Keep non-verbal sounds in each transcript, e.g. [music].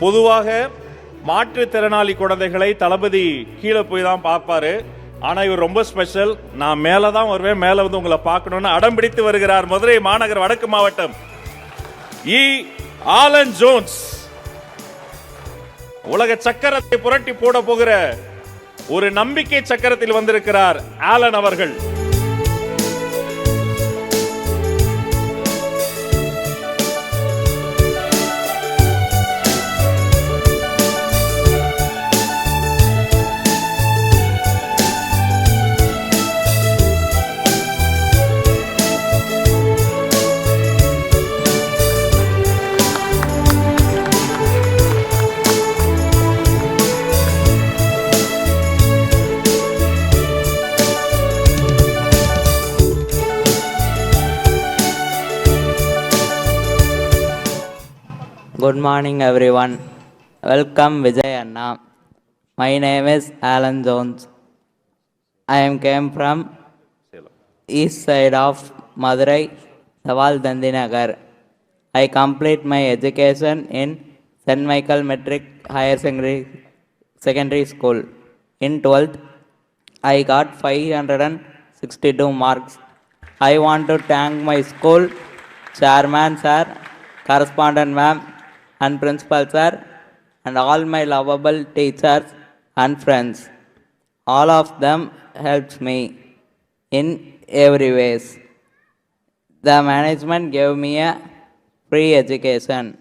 பொதுவாக மாற்றுத்திறனாளி குழந்தைகளை தளபதி கீழே போய் தான் பார்ப்பாரு. ஆனால் இவர் ரொம்ப ஸ்பெஷல் நான் மேலே தான் வருவேன் மேலே வந்து உங்களை பார்க்கணும்னு அடம் பிடித்து வருகிறார் மதுரை மாநகர் வடக்கு மாவட்டம். இ. Alan Jones. உலக சக்கரத்தை புரட்டி போட போகிற ஒரு நம்பிக்கை சக்கரத்தில் வந்திருக்கிறார் ஆலன் அவர்கள். Good morning, everyone. Welcome, Vijay Anna. My name is Alan Jones. I am came from east side of Madurai, Saval Dandinagar. I complete my education in St. Michael Metric Higher Secondary, Secondary School. In 12th, I got 562 marks. I want to thank my school chairman sir, correspondent ma'am, and principal sir, and all my lovable teachers and friends. All of them helped me in every ways. The management gave me a free education,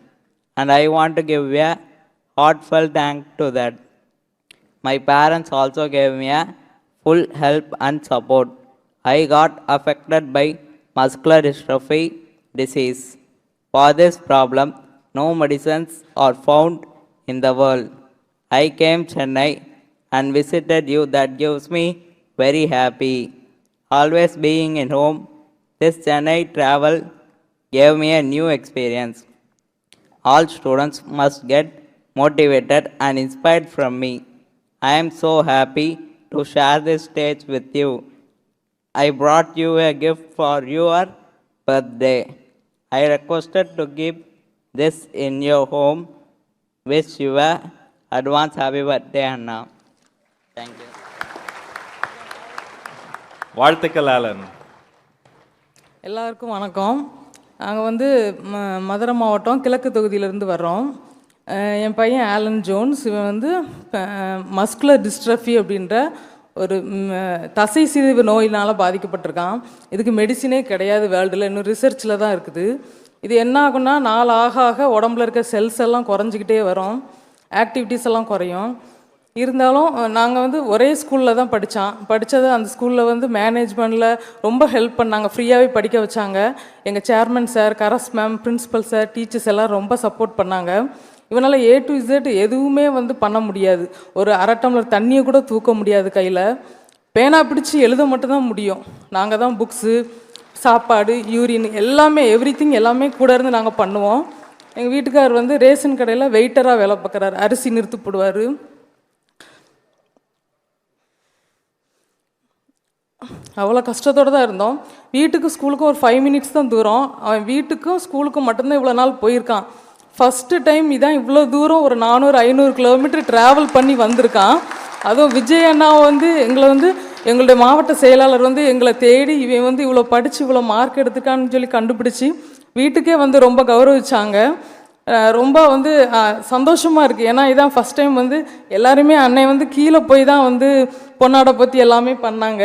and I want to give a heartfelt thank to that. My parents also gave me a full help and support. I got affected by muscular dystrophy disease. For this problem, no medicines are found in the world. I came Chennai and visited you that gives me very happy. Always being in home, this Chennai travel gave me a new experience. All students must get motivated and inspired from me. I am so happy to share this stage with you. I brought you a gift for your birthday. I requested to keep this in your home. Wish you a advance happy birthday, Anna. Thank you. வாழ்த்துக்கள் Alan எல்லாருக்கும் வணக்கம் நாங்கள் வந்து ம மதுரை மாவட்டம் கிழக்கு தொகுதியிலேருந்து வர்றோம் என் பையன் ஆலன் ஜோன்ஸ் இவன் வந்து மஸ்குலர் டிஸ்ட்ரஃபி அப்படின்ற ஒரு தசை சிதைவு நோயினால் பாதிக்கப்பட்டிருக்கான் இதுக்கு மெடிசினே கிடையாது வேர்ல்டில் இன்னும் ரிசர்ச்சில் தான் இருக்குது இது என்ன ஆகும்னா நாள் ஆக ஆக உடம்புல இருக்க செல்ஸ் எல்லாம் குறைஞ்சிக்கிட்டே வரும். ஆக்டிவிட்டீஸ் எல்லாம் குறையும். இருந்தாலும் நாங்கள் வந்து ஒரே ஸ்கூலில் தான் படித்தான் படித்தது அந்த ஸ்கூலில் வந்து மேனேஜ்மெண்ட்டில் ரொம்ப ஹெல்ப் பண்ணாங்க. ஃப்ரீயாகவே படிக்க வச்சாங்க. எங்கள் சேர்மன் சார் கரஸ் மேம் பிரின்சிபல் சார் டீச்சர்ஸ் எல்லாம் ரொம்ப சப்போர்ட் பண்ணாங்க. இவனால் ஏ டு இசட் எதுவுமே வந்து பண்ண முடியாது. ஒரு அரை டம்ளர் தண்ணியை கூட தூக்க முடியாது கையில். பேனா பிடிச்சி எழுத மட்டும்தான் முடியும். நாங்கள் தான் புக்ஸு சாப்பாடு யூரின் எல்லாமே எவ்ரி எல்லாமே கூட இருந்து நாங்கள் பண்ணுவோம். எங்கள் வீட்டுக்கார் வந்து ரேஷன் கடையில் வெயிட்டராக வேலை பார்க்குறாரு. அரிசி நிறுத்து போடுவார். அவ்வளோ கஷ்டத்தோடு தான் இருந்தோம். வீட்டுக்கு ஸ்கூலுக்கும் ஒரு ஃபைவ் மினிட்ஸ் தான் தூரம். அவன் வீட்டுக்கும் ஸ்கூலுக்கும் மட்டும்தான் இவ்வளோ நாள் போயிருக்கான். ஃபஸ்ட்டு டைம் இதான் இவ்வளோ தூரம் ஒரு நானூறு ஐநூறு கிலோமீட்டர் ட்ராவல் பண்ணி வந்திருக்கான். அதுவும் விஜய் அண்ணா வந்து எங்களை வந்து எங்களுடைய மாவட்ட செயலாளர் வந்து எங்களை தேடி இவன் வந்து இவ்வளோ படித்து இவ்வளோ மார்க் எடுத்துக்கான்னு சொல்லி கண்டுபிடிச்சி வீட்டுக்கே வந்து ரொம்ப கௌரவிச்சாங்க. ரொம்ப வந்து சந்தோஷமாக இருக்குது ஏன்னா இதான் ஃபஸ்ட் டைம் வந்து எல்லாருமே அன்னை வந்து கீழே போய் தான் வந்து பொன்னாடை பற்றி எல்லாமே பண்ணாங்க.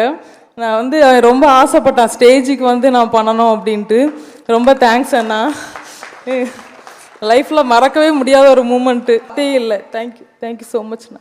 நான் வந்து ரொம்ப ஆசைப்பட்டேன் ஸ்டேஜுக்கு வந்து நான் பண்ணணும் அப்படின்ட்டு. ரொம்ப தேங்க்ஸ் அண்ணா. [laughs] லைஃப்பில் மறக்கவே முடியாத ஒரு மூமெண்ட்டு இல்லை. Thank you thank you so மச்ண்ணா